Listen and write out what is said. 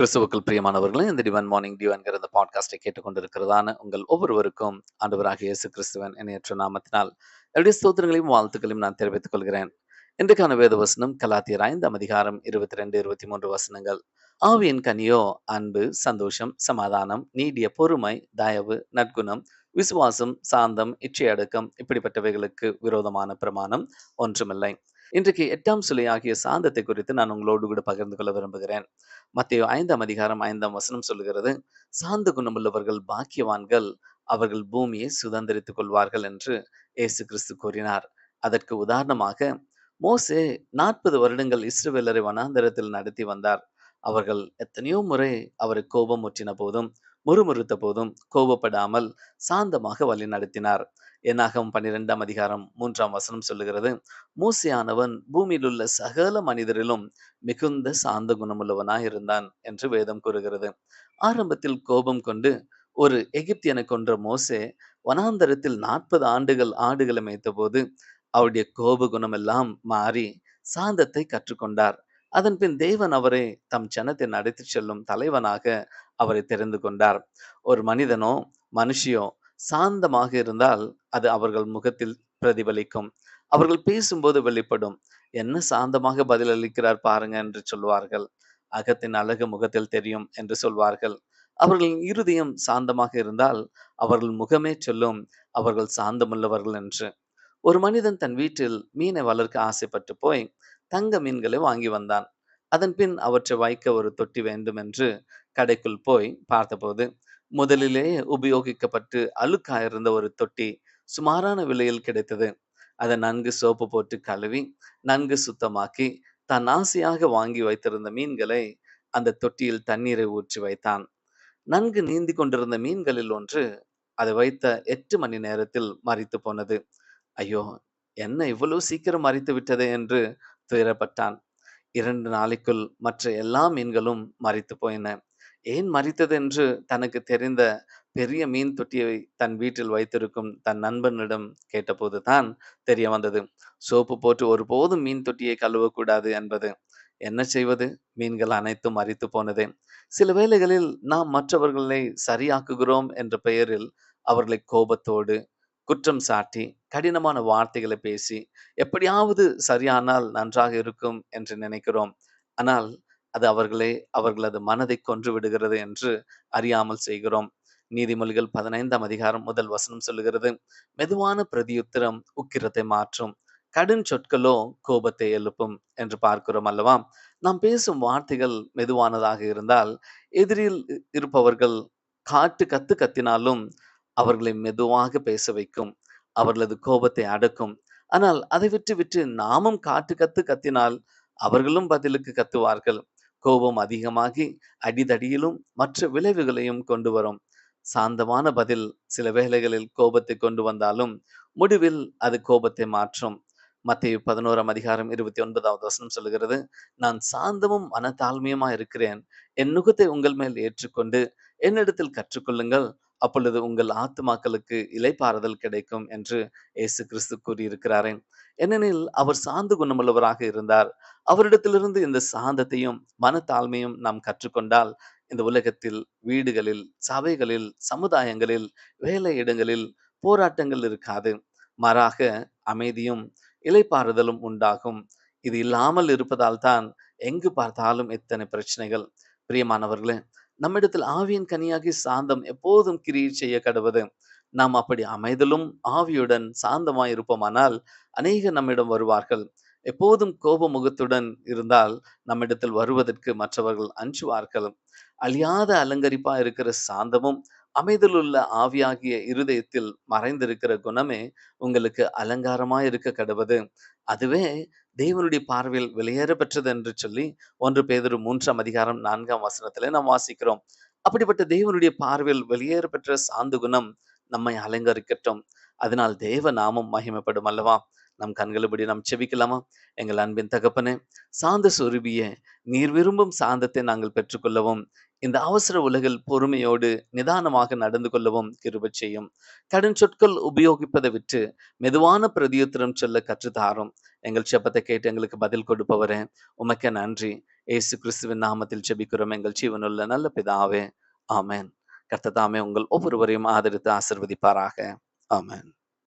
கிறிஸ்துவுக்கள் பிரியமானவர்களும் இந்த டிவன் மார்னிங் டிவன்கிற இந்த பாட்காஸ்டை கேட்டுக்கொண்டிருக்கிறதான உங்கள் ஒவ்வொருவருக்கும் ஆண்டவராக இயேசு கிறிஸ்துவன் இணையற்ற நாமத்தினால் என்னுடைய ஸ்தோத்திரங்களையும் வாழ்த்துக்களையும் நான் தெரிவித்துக் கொள்கிறேன். இன்றைக்கான வேத வசனம் கலாத்தியர் ஐந்தாம் அதிகாரம் இருபத்தி ரெண்டு இருபத்தி மூன்று வசனங்கள். ஆவியின் கனியோ அன்பு சந்தோஷம் சமாதானம் நீடிய பொறுமை தயவு நற்குணம் விசுவாசம் சாந்தம் இச்சையடக்கம் இப்படிப்பட்டவைகளுக்கு விரோதமான பிரமாணம் ஒன்றுமில்லை. இன்றைக்கு எட்டாம் சிலை ஆகிய சாந்தத்தை குறித்து நான் உங்களோடு கூட பகிர்ந்து கொள்ள விரும்புகிறேன். மத்திய ஐந்தாம் அதிகாரம் ஐந்தாம் வசனம் சொல்லுகிறது சாந்த குணமுள்ளவர்கள் பாக்கியவான்கள் அவர்கள் பூமியை சுதந்திரித்துக் கொள்வார்கள் என்று இயேசு கிறிஸ்து கூறினார். அதற்கு உதாரணமாக மோசே நாற்பது வருடங்கள் இஸ்ரவேலரை வனாந்தரத்தில் நடத்தி வந்தார். அவர்கள் எத்தனையோ முறை அவரை கோபம் முற்றின போதும் முறுமுறுத்த போதும் கோபப்படாமல் சாந்தமாக வழி நடத்தினார். என்னாகும் பன்னிரெண்டாம் அதிகாரம் மூன்றாம் வசனம் சொல்லுகிறது மூசியானவன் பூமியில் உள்ள சகல மனிதரிலும் மிகுந்த சாந்த குணமுள்ளவனாய் இருந்தான் என்று வேதம் கூறுகிறது. ஆரம்பத்தில் கோபம் கொண்டு ஒரு எகிப்தியனை கொன்ற மோசே வனாந்தரத்தில் நாற்பது ஆண்டுகள் ஆடுகளை மேய்த்த போது அவருடைய கோப குணமெல்லாம் மாறி சாந்தத்தை கற்றுக்கொண்டார். அதன் பின் தேவன் அவரை தம் ஜனத்தை நடத்தி செல்லும் தலைவனாக அவரை தெரிந்து கொண்டார். ஒரு மனிதனோ மனுஷியோ சாந்தமாக இருந்தால் அது அவர்கள் முகத்தில் பிரதிபலிக்கும். அவர்கள் பேசும்போது வெளிப்படும். என்ன சாந்தமாக பதிலளிக்கிறார் பாருங்க என்று சொல்வார்கள். அகத்தின் அழகு முகத்தில் தெரியும் என்று சொல்வார்கள். அவர்களின் இருதயம் சாந்தமாக இருந்தால் அவர்கள் முகமே சொல்லும். அவர்கள் சாந்தமுள்ளவர்கள் என்று. ஒரு மனிதன் தன் வீட்டில் மீனை வளர்க்க ஆசைப்பட்டு போய் தங்க மீன்களை வாங்கி வந்தான். அதன் பின் அவற்றை வைக்க ஒரு தொட்டி வேண்டும் என்று கடைக்குள் போய் பார்த்தபோது முதலிலேயே உபயோகிக்கப்பட்டு அழுக்காயிருந்த ஒரு தொட்டி சுமாரான விலையில் கிடைத்தது. அதை நன்கு சோப்பு போட்டு கழுவி நன்கு சுத்தமாக்கி தான் ஆசையாக வாங்கி வைத்திருந்த மீன்களை அந்த தொட்டியில் தண்ணீரை ஊற்றி வைத்தான். நன்கு நீந்தி கொண்டிருந்த மீன்களில் ஒன்று அதை வைத்த எட்டு மணி நேரத்தில் மறித்து போனது. ஐயோ! என்ன இவ்வளவு சீக்கிரம் மறித்து விட்டதே என்று துயரப்பட்டான். இரண்டு நாளைக்குள் மற்ற எல்லா மீன்களும் மறித்து போயின. ஏன் மறித்தது என்று தனக்கு தெரிந்த பெரிய மீன் தொட்டியை தன் வீட்டில் வைத்திருக்கும் தன் நண்பனிடம் கேட்டபோது தான் தெரிய வந்தது. சோப்பு போட்டு ஒருபோதும் மீன் தொட்டியை கழுவக்கூடாது என்பது. என்ன செய்வது? மீன்கள் அனைத்தும் மறித்து போனது. சில வேளைகளில் நாம் மற்றவர்களை சரியாக்குகிறோம் என்ற பெயரில் அவர்களை கோபத்தோடு குற்றம் சாட்டி கடினமான வார்த்தைகளை பேசி எப்படியாவது சரியானால் நன்றாக இருக்கும் என்று நினைக்கிறோம். ஆனால் அது அவர்களை அவர்களது மனதை கொன்று விடுகிறது என்று அறியாமல் செய்கிறோம். நீதிமொழிகள் பதினைந்தாம் அதிகாரம் முதல் வசனம் சொல்லுகிறது மெதுவான பிரதியுத்திரம் உக்கிரத்தை மாற்றும் கடும் சொற்களோ கோபத்தை எழுப்பும் என்று பார்க்கிறோம் அல்லவா? நாம் பேசும் வார்த்தைகள் மெதுவானதாக இருந்தால் எதிரில் இருப்பவர்கள் காட்டு கத்து கத்தினாலும் அவர்களை மெதுவாக பேச வைக்கும். அவர்களது கோபத்தை அடக்கும். ஆனால் அதை விட்டு விட்டு நாமும் காட்டு கத்து கத்தினால் அவர்களும் பதிலுக்கு கத்துவார்கள். கோபம் அதிகமாகி அடிதடியிலும் மற்ற விளைவுகளையும் கொண்டு வரும். சாந்தமான பதில் சில வேளைகளில் கோபத்தை கொண்டு வந்தாலும் முடிவில் அது கோபத்தை மாற்றும். மத்திய பதினோராம் அதிகாரம் இருபத்தி ஒன்பதாவது வசனம் சொல்லுகிறது நான் சாந்தமும் மனத்தாழ்மையுமா இருக்கிறேன் என் நுகத்தை உங்கள் மேல் ஏற்றுக்கொண்டு என்னிடத்தில் கற்றுக்கொள்ளுங்கள். அப்பொழுது உங்கள் ஆத்துமாக்களுக்கு இலைப்பாறுதல் கிடைக்கும் என்று இயேசு கிறிஸ்து கூறியிருக்கிறாரே. ஏனெனில் அவர் சாந்து குணமுள்ளவராக இருந்தார். அவரிடத்திலிருந்து இந்த சாந்தத்தையும் மனத்தாழ்மையும் நாம் கற்றுக்கொண்டால் இந்த உலகத்தில் வீடுகளில் சபைகளில் சமுதாயங்களில் வேலை இடங்களில் போராட்டங்கள் இருக்காது. மாறாக அமைதியும் இலைப்பாறுதலும் உண்டாகும். இது இல்லாமல் இருப்பதால் தான் எங்கு பார்த்தாலும் எத்தனை பிரச்சனைகள். பிரியமானவர்களே நம்மிடத்தில் ஆவியின் கனியாகி சாந்தம் எப்போதும் கிரியை செய்ய கடவுது. நாம் அப்படி அமைதலும் ஆவியுடன் சாந்தமாய் இருப்போமானால் அநேக நம்மிடம் வருவார்கள். எப்போதும் கோப முகத்துடன் இருந்தால் நம்மிடத்தில் வருவதற்கு மற்றவர்கள் அஞ்சுவார்கள். அழியாத அலங்கரிப்பா இருக்கிற சாந்தமும் அமைதலுள்ள ஆவியாகிய இருதயத்தில் மறைந்திருக்கிற குணமே உங்களுக்கு அலங்காரமா இருக்க கடவுது. அதுவே தேவனுடைய பார்வையில் வெளியேற பெற்றது என்று சொல்லி ஒன்று பேதொரு மூன்றாம் அதிகாரம் நான்காம் வசனத்திலே நாம் வாசிக்கிறோம். அப்படிப்பட்ட தேவனுடைய பார்வையில் வெளியேற பெற்ற சாந்து குணம் நம்மை அலங்கரிக்கட்டும். அதனால் தேவ நாமம் மகிமைப்படும் அல்லவா? நம் கண்களபடி நாம் செபிக்கலாமா? எங்கள் அன்பின் தகப்பனே சாந்த சொருபிய நீர் விரும்பும் சாந்தத்தை நாங்கள் பெற்றுக்கொள்ளவும் இந்த அவசர உலகில் பொறுமையோடு நிதானமாக நடந்து கொள்ளவும் கிருப செய்யும். கடும் சொற்கள் உபயோகிப்பதை விட்டு மெதுவான பிரதியுத்தரம் சொல்ல கற்றுத்தாரும். எங்கள் செப்பத்தை கேட்டு எங்களுக்கு பதில் கொடுப்பவரே உமக்க நன்றி. ஏசு கிறிஸ்துவின் நாமத்தில் செபிக்கிறோம். எங்கள் ஜீவனுள்ள நல்ல பிதாவே ஆமேன். கர்த்ததாமே உங்கள் ஒவ்வொருவரையும் ஆதரித்து ஆசிர்வதிப்பாராக. ஆமேன்.